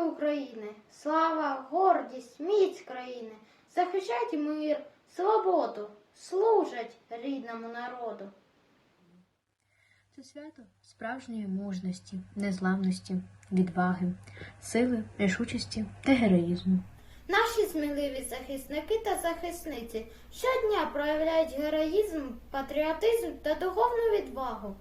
Сили України, слава, гордість, міць країни, захищають мир, свободу, служать рідному народу. Це свято справжньої мужності, незламності, відваги, сили, рішучості та героїзму. Наші сміливі захисники та захисниці щодня проявляють героїзм, патріотизм та духовну відвагу.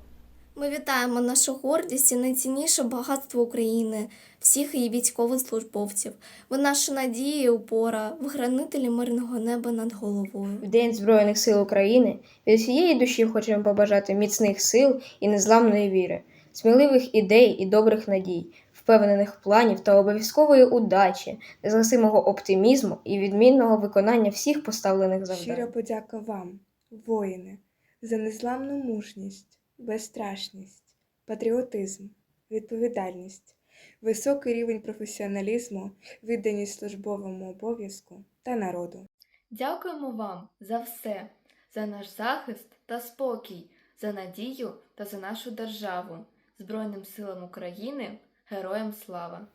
Ми вітаємо нашу гордість і найцінніше багатство України, всіх її військовослужбовців. Ви наша надія і опора, ви хранителі мирного неба над головою. В День Збройних сил України від всієї душі хочемо побажати міцних сил і незламної віри, сміливих ідей і добрих надій, впевнених планів та обов'язкової удачі, незгасимого оптимізму і відмінного виконання всіх поставлених завдань. Щира подяка вам, воїни, за незламну мужність, безстрашність, патріотизм, відповідальність, високий рівень професіоналізму, відданість службовому обов'язку та народу. Дякуємо вам за все, за наш захист та спокій, за надію та за нашу державу, Збройним силам України, героям слава!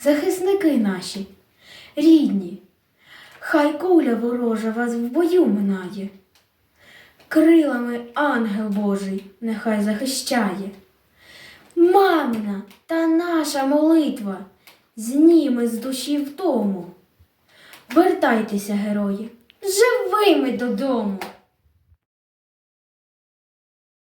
Захисники наші, рідні, хай куля ворожа вас в бою минає. Крилами ангел Божий нехай захищає. Мамина та наша молитва зніме з душі втому. Вертайтеся, герої, живими додому.